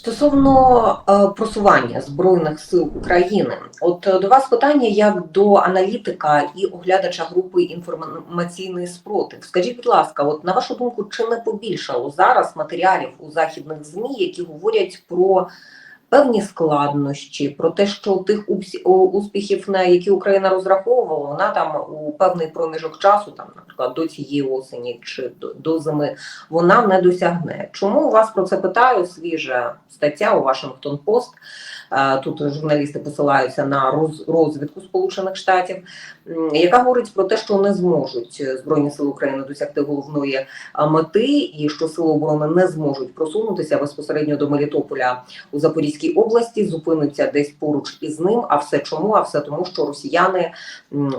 Стосовно е, просування збройних сил України, от е, до вас питання як до аналітика і оглядача групи інформаційний спротив. Скажіть, будь ласка, от на вашу думку, чи не побільшало зараз матеріалів у західних змі, які говорять про певні складнощі, про те, що тих успіхів, на які Україна розраховувала, вона там у певний проміжок часу, там, наприклад, до цієї осені чи до, до зими, вона не досягне. Чому вас про це питаю? Свіжа стаття у Вашингтон Пост. Е, Тут журналісти посилаються на роз- розвідку Сполучених Штатів, яка говорить про те, що не зможуть Збройні Сили України досягти головної е, мети, і що сили оборони не зможуть просунутися безпосередньо до Мелітополя у Запорізькій області, зупиниться десь поруч із ним. А все чому? А все тому, що росіяни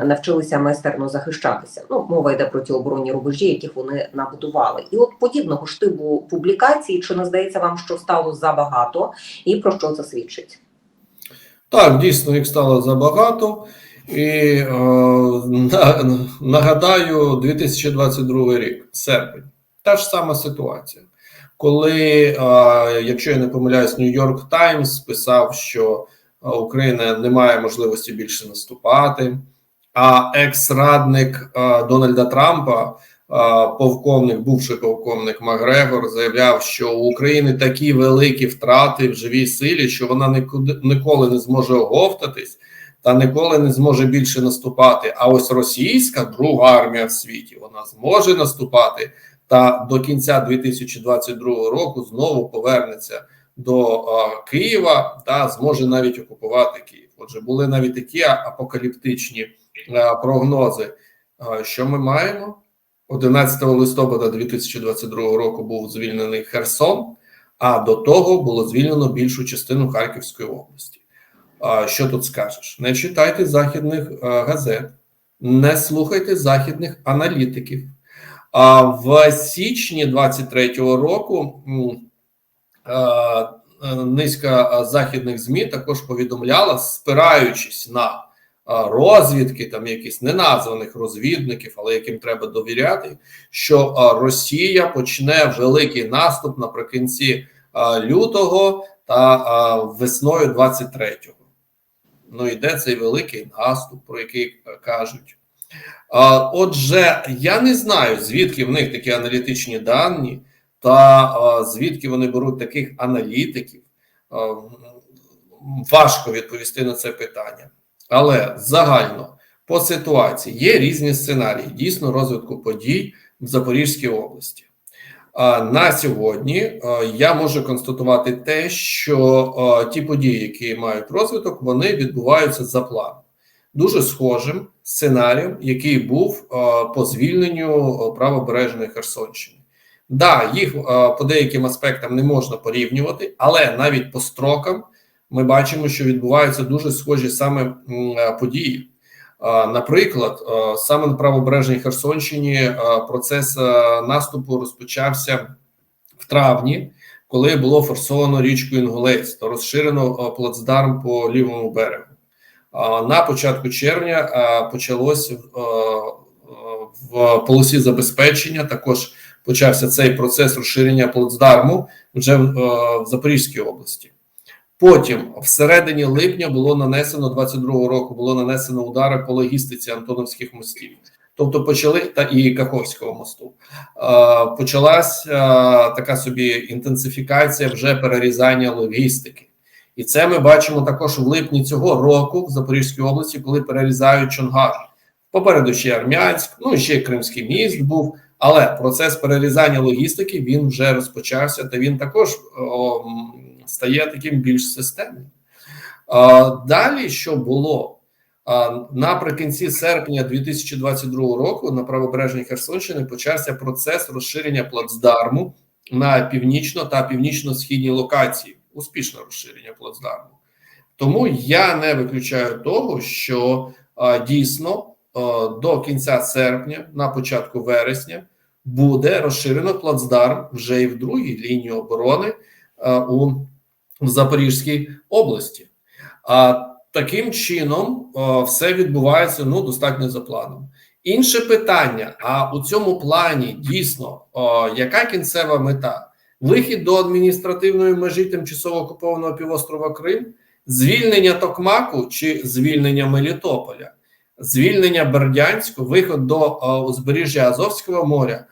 навчилися майстерно захищатися. Ну, мова йде про ті оборонні рубежі, яких вони набудували. І от подібного штибу публікацій, чи не здається вам, що стало забагато, і про що це свідчить? Так, дійсно, їх стало забагато. І е, нагадаю, 2022 рік, серпень, та ж сама ситуація. Коли, е, якщо я не помиляюсь, Нью-Йорк Таймс писав, що е, Україна не має можливості більше наступати, а екс-радник е, Дональда Трампа, полковник, бувший полковник Макгрегор, заявляв, що у України такі великі втрати в живій силі, що вона нікуди ніколи не зможе оговтатись та ніколи не зможе більше наступати. А ось російська друга армія в світі вона зможе наступати та до кінця 2022 року знову повернеться до е, Києва та зможе навіть окупувати Київ. Отже, були навіть такі апокаліптичні е, прогнози. Е, що ми маємо? 11 листопада 2022 року був звільнений Херсон, а до того було звільнено більшу частину Харківської області. Що тут скажеш? Не читайте західних газет, не слухайте західних аналітиків. А в січні 23-го року е, низка західних ЗМІ також повідомляла, спираючись на розвідки, там якісь неназваних розвідників, але яким треба довіряти, що Росія почне великий наступ наприкінці лютого та весною 23-го. Ну йде цей великий наступ, про який е, кажуть. Отже, я не знаю, звідки в них такі аналітичні дані, та звідки вони беруть таких аналітиків. Важко відповісти на це питання. Але загально по ситуації є різні сценарії дійсно розвитку подій в Запорізькій області. А на сьогодні е, я можу констатувати те, що е, ті події, які мають розвиток, вони відбуваються за планом, дуже схожим сценарієм, який був е, по звільненню правобережної Херсонщини. Да, їх по деяким аспектам не можна порівнювати, але навіть по строкам ми бачимо, що відбуваються дуже схожі саме е, події. Наприклад, е, саме на правобережній Херсонщині е, процес наступу розпочався в травні, коли було форсовано річку Інгулець та розширено плацдарм по лівому берегу. На початку червня почалось е, в полосі забезпечення. Також почався цей процес розширення плацдарму вже в Запорізькій області. Потім, в середині липня, було нанесено 22-го року було нанесено удари по логістиці Антоновських мостів. Тобто почали та і Каховського мосту. Е, почалась е, така собі інтенсифікація вже перерізання логістики. І це ми бачимо також в липні цього року в Запорізькій області, коли перерізають Чонгар. Попереду ще Армянськ, ну і ще Кримський міст був. Але процес перерізання логістики він вже розпочався, та він також о, стає таким більш системним. Далі, що було наприкінці серпня 2022 року на правобережній Херсонщині почався процес розширення плацдарму на північно та північно-східній локації. Успішне розширення плацдарму. Тому я не виключаю того, що дійсно до кінця серпня, на початку вересня, буде розширено плацдарм вже і в другій лінії оборони у в Запорізькій області. А таким чином все відбувається ну достатньо за планом. Інше питання: а у цьому плані дійсно яка кінцева мета? вихід до адміністративної межі тимчасово окупованого півострова Крим, звільнення Токмаку чи звільнення Мелітополя, звільнення Бердянську, виход до узбережжя Азовського моря.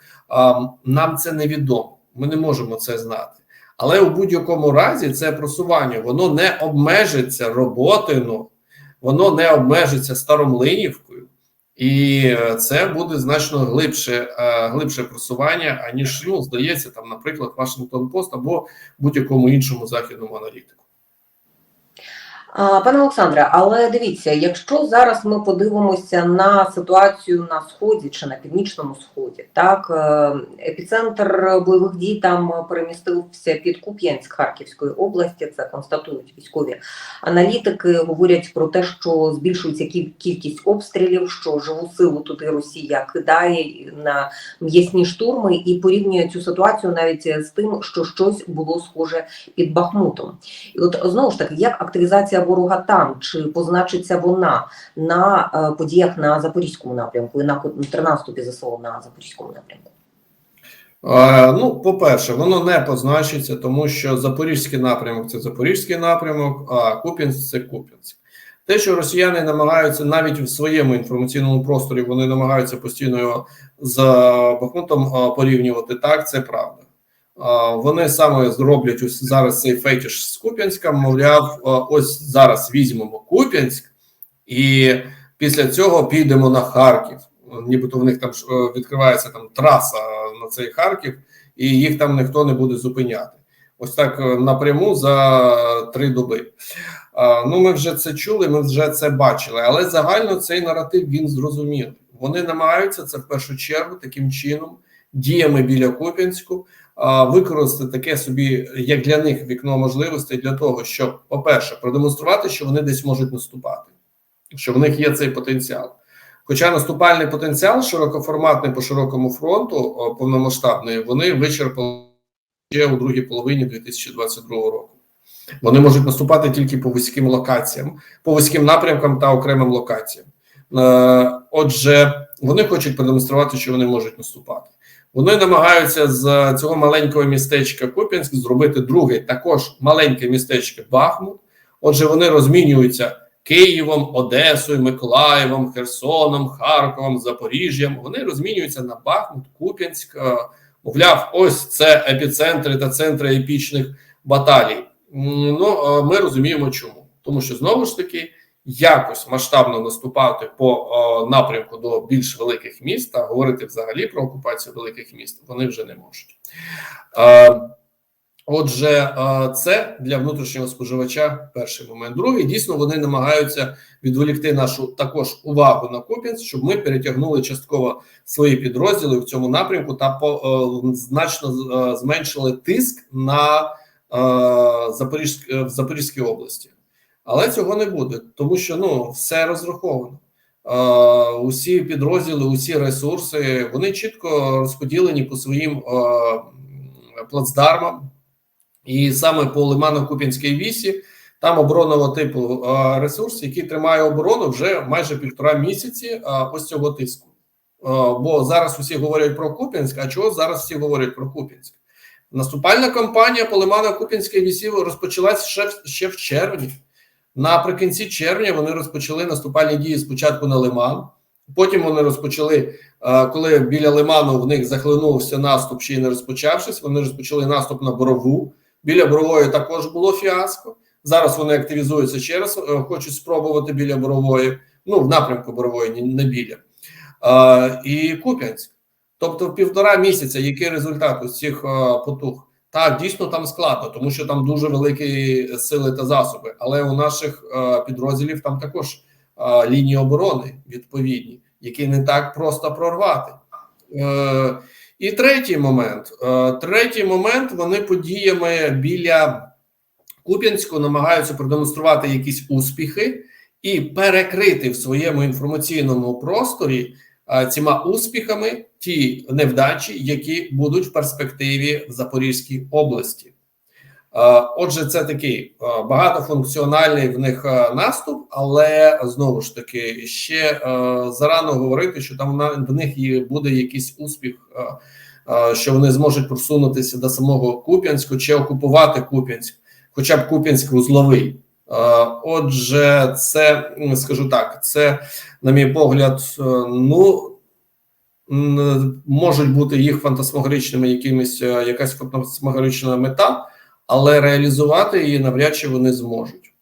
Нам це невідомо. Ми не можемо це знати. Але у будь-якому разі це просування воно не обмежиться роботою, воно не обмежиться старомлинівкою, і е, це буде значно глибше, е, глибше просування, аніж ну, здається, там, наприклад, Вашингтон Пост або будь-якому іншому західному аналітику. Пане Олександре, але дивіться, якщо зараз ми подивимося на ситуацію на сході чи на північному сході, так е, епіцентр бойових дій там перемістився під Куп'янськ Харківської області. Це констатують військові аналітики. Говорять про те, що збільшується кількість обстрілів, що живу силу туди Росія кидає на м'ясні штурми і порівнює цю ситуацію навіть з тим, що щось було схоже під Бахмутом. І от знову ж таки, як активізація ворога там, чи позначиться вона на е, подіях на Запорізькому напрямку і на контрнаступі ЗСУ на Запорізькому напрямку? Ну, по-перше, воно не позначиться, тому що Запорізький напрямок це Запорізький напрямок, а Куп'янськ це Куп'янськ. Те, що росіяни намагаються навіть в своєму інформаційному просторі, вони намагаються постійно його з Бахмутом порівнювати. Так, це правда. Вони саме зроблять ось зараз цей фетіш з Куп'янська. Мовляв, ось зараз візьмемо Куп'янськ, і після цього підемо на Харків. Нібито в них там е, відкривається там траса на цей Харків, і їх там ніхто не буде зупиняти. Ось так е, напряму за три доби. Ну, ми вже це чули, ми вже це бачили. Але загально цей наратив він зрозумілий. Вони намагаються це в першу чергу таким чином, діями біля Куп'янську, використати таке собі, як для них вікно можливостей для того, щоб, по-перше, продемонструвати, що вони десь можуть наступати, що в них є цей потенціал. Хоча наступальний потенціал широкоформатний по широкому фронту повномасштабний, вони вичерпали ще у другій половині 2022 року. Вони можуть наступати тільки по вузьким локаціям, по вузьким напрямкам та окремим локаціям. Е, Отже, вони хочуть продемонструвати, що вони можуть наступати. Вони намагаються з цього маленького містечка Куп'янськ зробити друге, також маленьке містечко Бахмут. Отже, вони розмінюються Києвом, Одесою, Миколаєвом, Херсоном, Харковом, Запоріжжям. Вони розмінюються на Бахмут, Куп'янськ. Е, Мовляв, ось це епіцентри та центри епічних баталій. Ну, е, ми розуміємо, чому. Тому що знову ж таки якось масштабно наступати по е, напрямку до більш великих міст та говорити взагалі про окупацію великих міст вони вже не можуть. Е, Отже, е, це для внутрішнього споживача перший момент. Другий дійсно вони намагаються відволікти нашу також увагу на Куп'янськ, щоб ми перетягнули частково свої підрозділи в цьому напрямку та значно зменшили тиск на Запорізьк, в Запорізькій області. Але цього не буде, тому що ну все розраховано. Е, усі підрозділи, усі ресурси вони чітко розподілені по своїм е, плацдармам. І саме по Лимано-Куп'янській вісі там оборонного типу е, ресурс, який тримає оборону вже майже півтора місяці е, ось цього тиску. Е, бо зараз усі говорять про Куп'янськ, а чого зараз всі говорять про Куп'янськ? Наступальна кампанія по Лимано-Куп'янській вісі розпочалась ще, ще в червні. Наприкінці червня вони розпочали наступальні дії спочатку на Лиман. Потім вони розпочали, е, коли біля Лиману в них захлинувся наступ, ще й не розпочавшись. Вони розпочали наступ на Борову. Біля Борової також було фіаско. Зараз вони активізуються ще раз, е, хочуть спробувати біля Борової, ну в напрямку Борової, не біля. Е, І Куп'янськ. Тобто, в півтора місяця, який результат ось цих потуг? Так, дійсно там складно, тому що там дуже великі сили та засоби. Але у наших е, підрозділів там також е, лінії оборони відповідні, які не так просто прорвати. Е, і третій момент. Е, третій момент вони подіями біля Куп'янську намагаються продемонструвати якісь успіхи і перекрити в своєму інформаційному просторі цими успіхами ті невдачі, які будуть в перспективі в Запорізькій області. Е, Отже, це такий е, багатофункціональний в них е, наступ, але знову ж таки ще е, зарано говорити, що там в них буде якийсь успіх е, е, що вони зможуть просунутися до самого Куп'янську чи окупувати Куп'янськ, хоча б Куп'янськ узловий. Е, Отже, це скажу так, це, на мій погляд, е, ну можуть бути їх фантасмагоричними якимись е, якась фантасмагорична мета, але реалізувати її навряд чи вони зможуть.